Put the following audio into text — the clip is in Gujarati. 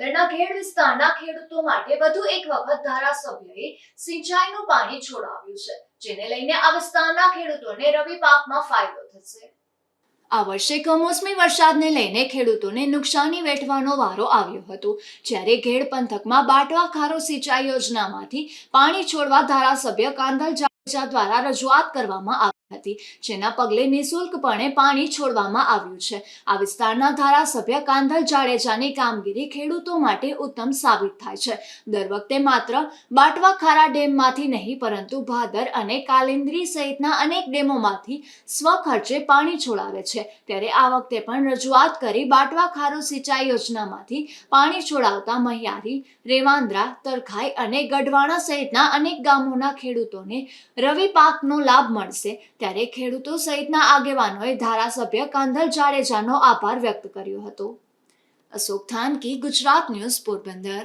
પોરબંદરના ખેડ વિસ્તારના ખેડૂતો માટે વધુ એક વખત ધારાસભ્યએ સિંચાઈનું પાણી છોડાવ્યું છે, જેને લઈને આ વિસ્તારના ખેડૂતોને રવિ પાકમાં ફાયદો થશે. આ વર્ષે કમોસમી વરસાદને લઈને ખેડૂતોને નુકસાની વેઠવાનો વારો આવ્યો હતો, જ્યારે ઘેડ પંથકમાં બાટવા ખારો સિંચાઈ યોજનામાંથી પાણી છોડવા ધારાસભ્ય કાંદલ જાડેજા દ્વારા રજૂઆત કરવામાં આવી. હતી, જેના પગલે નિઃશુલ્કપણે પાણી છોડવામાં આવ્યું છે. આ વિસ્તારના ધારાસભ્ય કાંધલ જાડેજાની કામગીરી ખેડૂતો માટે ઉત્તમ સાબિત થાય છે. દર વખતે માત્ર બાટવા ખારા ડેમમાંથી નહીં, પરંતુ ભાદર અને કાલિન્દ્રી સહિતના અનેક ડેમોમાંથી સ્વખર્ચે પાણી છોડાવે છે. ત્યારે આ વખતે પણ રજૂઆત કરી બાટવા ખારો સિંચાઈ યોજનામાંથી પાણી છોડાવતા મહિયારી, રેવાંદ્રા, તરખાઈ અને ગઢવાણા સહિતના અનેક ગામોના ખેડૂતોને રવિ પાકનો લાભ મળશે. ત્યારે ખેડૂતો સહિતના આગેવાનોએ ધારાસભ્ય કાંધલ જાડેજાનો આભાર વ્યક્ત કર્યો હતો. અશોક થાનકી, ગુજરાત ન્યૂઝ પોરબંદર.